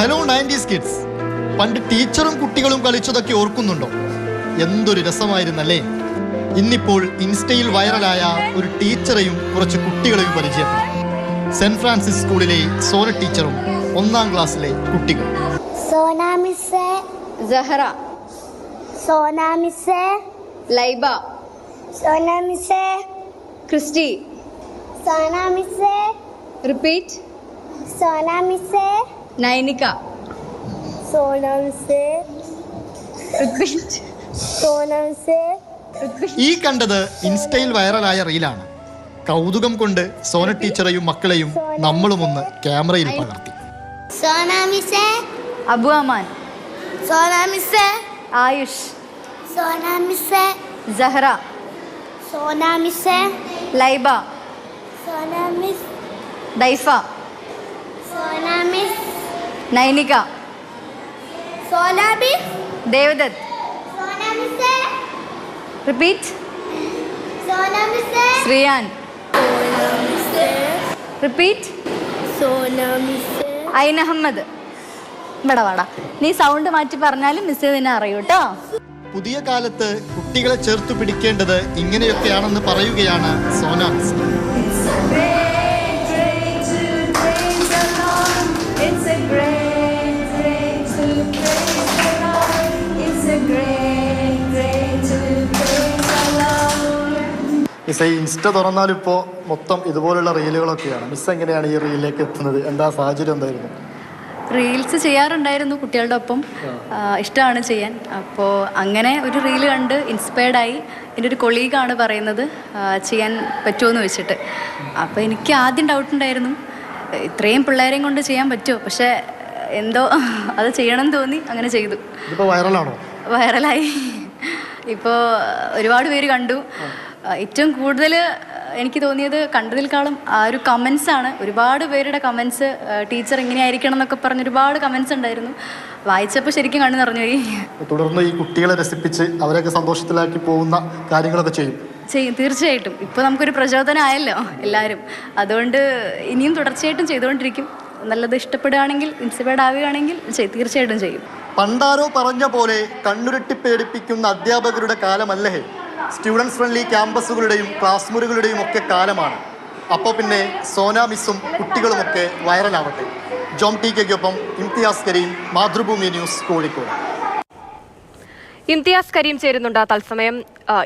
Hello nineties kids പണ്ട് ടീച്ചറും കുട്ടികളും കളിച്ചതൊക്കെ ഓർക്കുന്നുണ്ടോ? എന്തൊരു രസമായിരുന്നല്ലേ? ഇന്നിപ്പോൾ ഇൻസ്റ്റയിൽ വൈറലായ ഒരു ടീച്ചറെയും കുറച്ച് കുട്ടികളെയും പരിചയപ്പെടാം സെന്റ് ഫ്രാൻസിസ് സ്കൂളിലെ സോന ടീച്ചറും ഒന്നാം ക്ലാസ്സിലെ കുട്ടികൾ. സോന മിസ്സേ. സഹറ. സോന മിസ്സേ. ലൈബ. സോന മിസ്സേ. ക്രിസ്റ്റി. സോന മിസ്സേ. റിപ്പീറ്റ്. സോന മിസ്സേ. നൈനിക. സോന റിപ്പീറ്റ് സോന ഈ കണ്ടത് ഇൻസ്റ്റയിൽ വൈറലായ റീലാണ്. കൗതുകം കൊണ്ട് സോന ടീച്ചറെയും മക്കളെയും നമ്മളും ഒന്ന് ക്യാമറയിൽ പകർത്തി. സോന മിസ്സേ അബു അമാൻ. സോന മിസ്സേ ആയുഷ്. സോന മിസ്സേ സഹറ. സോന മിസ്സേ Laiba. Sona miss Daifa Sona miss Nainika. Sona miss Devadath. Repeat. Shreyan. Repeat. Ain Ahammed. ഇവിടെ വാടാ. നീ സൗണ്ട് മാറ്റി പറഞ്ഞാലും മിസ് നിന്നെ അറിയൂ കേട്ടോ. പുതിയ കാലത്ത് കുട്ടികളെ ചേർത്ത് പിടിക്കേണ്ടത് ഇങ്ങനെയൊക്കെയാണെന്ന് പറയുകയാണ് സോന മിസ് മിസ് ഈ ഇൻസ്റ്റ തുറന്നാൽ ഇപ്പോൾ മൊത്തം ഇതുപോലുള്ള റീലുകളൊക്കെയാണ്. മിസ് എങ്ങനെയാണ് ഈ റീലിലേക്ക് എത്തുന്നത്? എന്താ സാഹചര്യം എന്തായിരുന്നു? റീൽസ് ചെയ്യാറുണ്ടായിരുന്നു കുട്ടികളുടെ ഒപ്പം. ഇഷ്ടമാണ് ചെയ്യാൻ. അപ്പോൾ അങ്ങനെ ഒരു റീൽ കണ്ട് ഇൻസ്പയർഡായി എന്റെ ഒരു കൊളീഗാണ് പറയുന്നത് ചെയ്യാൻ പറ്റുമോ വെച്ചിട്ട്. അപ്പോൾ എനിക്ക് ആദ്യം ഡൗട്ട് ഉണ്ടായിരുന്നു ഇത്രയും പിള്ളേരെയും കൊണ്ട് ചെയ്യാൻ പറ്റുമോ? പക്ഷേ എന്തോ അത് ചെയ്യണം എന്ന് തോന്നി അങ്ങനെ ചെയ്തു. വൈറലാണോ? വൈറലായി. ഇപ്പോൾ ഒരുപാട് പേര് കണ്ടു. ഏറ്റവും കൂടുതൽ എനിക്ക് തോന്നിയത് കണ്ടതിൽക്കാളും ആ ഒരു കമൻസ് ആണ്. ഒരുപാട് പേരുടെ കമൻസ് ടീച്ചർ ഇങ്ങനെ ആയിരിക്കണം എന്നൊക്കെ പറഞ്ഞ് ഒരുപാട് കമൻസ് ഉണ്ടായിരുന്നു. വായിച്ചപ്പോൾ ശരിക്കും കണ്ണു നിറഞ്ഞു പോയി. തുടർന്ന് ഈ കുട്ടികളെ രസിപ്പിച്ച് അവരൊക്കെ സന്തോഷത്തിലാക്കി പോകുന്ന കാര്യങ്ങളൊക്കെ ചെയ്യും. ചെയ്യും തീർച്ചയായിട്ടും. ഇപ്പോൾ നമുക്കൊരു പ്രചോദനമായല്ലോ എല്ലാവരും അതുകൊണ്ട് ഇനിയും തുടർച്ചയായിട്ടും ചെയ്തുകൊണ്ടിരിക്കും. നല്ലത് ഇഷ്ടപ്പെടുകയാണെങ്കിൽ ഇൻസ്പയർഡ് ആവുകയാണെങ്കിൽ ചെയ്- തീർച്ചയായിട്ടും ചെയ്യും. പണ്ടാരോ പറഞ്ഞ പോലെ കണ്ണുരുട്ടി പേടിപ്പിക്കുന്ന അധ്യാപകരുടെ കാലമല്ലേ? സ്റ്റുഡൻസ് ഫ്രണ്ട്ലി ക്യാമ്പസുകളുടെയും ക്ലാസ് മുറികളുടെയും ഒക്കെ കാലമാണ്. അപ്പോൾ പിന്നെ സോന മിസ്സും കുട്ടികളുമൊക്കെ വൈറലാവട്ടെ. ജോം ടി കെക്കൊപ്പം ഇംതിയാസ് കരീം മാതൃഭൂമി ന്യൂസ് കോഴിക്കോട്. ഇംതിയാസ് കരീം ചേരുന്നുണ്ട് തത്സമയം.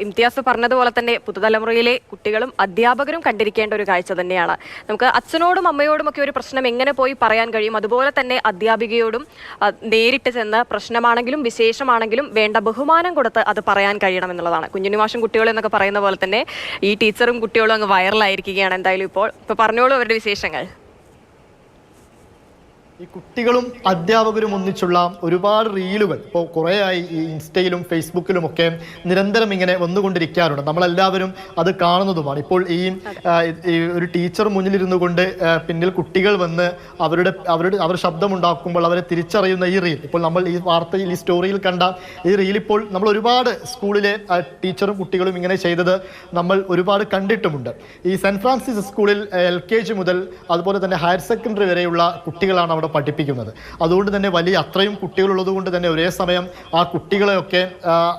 ഇംതിയാസ് പറഞ്ഞതുപോലെ തന്നെ പുതുതലമുറയിലെ കുട്ടികളും അധ്യാപകരും കണ്ടിരിക്കേണ്ട ഒരു കാഴ്ച തന്നെയാണ്. നമുക്ക് അച്ഛനോടും അമ്മയോടും ഒക്കെ ഒരു പ്രശ്നം എങ്ങനെ പോയി പറയാൻ കഴിയും? അതുപോലെ തന്നെ അധ്യാപികയോടും നേരിട്ട് ചെന്ന് പ്രശ്നമാണെങ്കിലും വിശേഷമാണെങ്കിലും വേണ്ട ബഹുമാനം കൊടുത്ത് അത് പറയാൻ കഴിയണം എന്നുള്ളതാണ്. കുഞ്ഞുനിമാഷം കുട്ടികൾ എന്നൊക്കെ പറയുന്ന പോലെ തന്നെ ഈ ടീച്ചറും കുട്ടികളും അങ്ങ് വൈറലായിരിക്കുകയാണ് എന്തായാലും ഇപ്പോൾ. ഇപ്പോൾ പറഞ്ഞോളൂ അവരുടെ വിശേഷങ്ങൾ. ഈ കുട്ടികളും അധ്യാപകരും ഒന്നിച്ചുള്ള ഒരുപാട് റീലുകൾ. ഇപ്പോൾ കുറേയായി ഈ ഇൻസ്റ്റയിലും ഫേസ്ബുക്കിലും ഒക്കെ നിരന്തരം ഇങ്ങനെ വന്നുകൊണ്ടിരിക്കാറുണ്ട്. നമ്മളെല്ലാവരും അത് കാണുന്നതുമാണ്. ഇപ്പോൾ ഈ ഒരു ടീച്ചർ മുന്നിലിരുന്നു കൊണ്ട് പിന്നിൽ കുട്ടികൾ വന്ന് അവരുടെ അവരുടെ അവർ ശബ്ദമുണ്ടാക്കുമ്പോൾ അവരെ തിരിച്ചറിയുന്ന ഈ റീൽ. ഇപ്പോൾ നമ്മൾ ഈ വാർത്തയിൽ ഈ സ്റ്റോറിയിൽ കണ്ട ഈ റീൽ ഇപ്പോൾ നമ്മൾ ഒരുപാട് സ്കൂളിലെ ടീച്ചറും കുട്ടികളും ഇങ്ങനെ ചെയ്തത് നമ്മൾ ഒരുപാട് കണ്ടിട്ടുമുണ്ട്. ഈ സെന്റ് ഫ്രാൻസിസ് സ്കൂളിൽ എൽ കെ ജി മുതൽ അതുപോലെ തന്നെ ഹയർ സെക്കൻഡറി വരെയുള്ള കുട്ടികളാണ് അവിടെ പഠിപ്പിക്കുന്നത്. അതുകൊണ്ട് തന്നെ വലിയ അത്രയും കുട്ടികളുള്ളത് കൊണ്ട് തന്നെ ഒരേ സമയം ആ കുട്ടികളെയൊക്കെ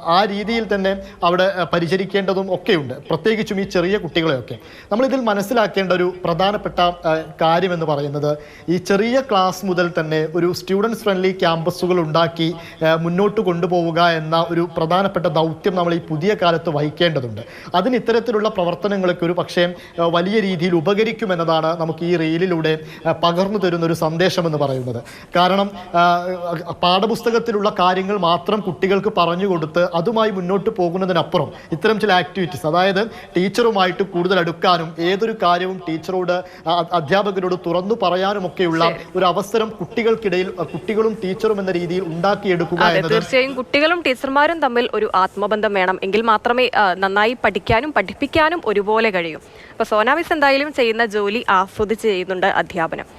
ആ, രീതിയിൽ തന്നെ അവിടെ പരിചരിക്കേണ്ടതും ഒക്കെയുണ്ട്. പ്രത്യേകിച്ചും ഈ ചെറിയ കുട്ടികളെയൊക്കെ. നമ്മളിതിൽ മനസ്സിലാക്കേണ്ട ഒരു പ്രധാനപ്പെട്ട കാര്യമെന്ന് പറയുന്നത് ഈ ചെറിയ ക്ലാസ് മുതൽ തന്നെ ഒരു സ്റ്റുഡൻസ് ഫ്രണ്ട്ലി ക്യാമ്പസുകൾ ഉണ്ടാക്കി മുന്നോട്ട് കൊണ്ടുപോവുക എന്ന ഒരു പ്രധാനപ്പെട്ട ദൗത്യം നമ്മൾ ഈ പുതിയ കാലത്ത് വഹിക്കേണ്ടതുണ്ട്. അതിന് ഇത്തരത്തിലുള്ള പ്രവർത്തനങ്ങളൊക്കെ ഒരു പക്ഷേ വലിയ രീതിയിൽ ഉപകരിക്കുമെന്നതാണ് നമുക്ക് ഈ റീലിലൂടെ പകർന്നു തരുന്ന ഒരു സന്ദേശം എന്ന് പറയുന്നത്. കാരണം പാഠപുസ്തകത്തിലുള്ള കാര്യങ്ങൾ മാത്രം കുട്ടികൾക്ക് പറഞ്ഞു കൊടുത്ത് അതുമായി മുന്നോട്ട് പോകുന്നതിനപ്പുറം ഇത്തരം ചില ആക്ടിവിറ്റീസ് അതായത് ടീച്ചറുമായിട്ട് കൂടുതൽ അടുക്കാനും ഏതൊരു കാര്യവും ടീച്ചറോട് അധ്യാപകരോട് തുറന്നു പറയാനുമൊക്കെയുള്ള ഒരു അവസരം കുട്ടികൾക്കിടയിൽ കുട്ടികളും ടീച്ചറും എന്ന രീതിയിൽ ഉണ്ടാക്കിയെടുക്കുക തീർച്ചയായും കുട്ടികളും ടീച്ചർമാരും തമ്മിൽ ഒരു ആത്മബന്ധം വേണം. എങ്കിൽ മാത്രമേ നന്നായി പഠിക്കാനും പഠിപ്പിക്കാനും ഒരുപോലെ കഴിയും. അപ്പോൾ സോനാമിസ് എന്തായാലും ചെയ്യുന്ന ജോലി ആസ്വദിച്ച് ചെയ്യുന്നുണ്ട് അധ്യാപനം.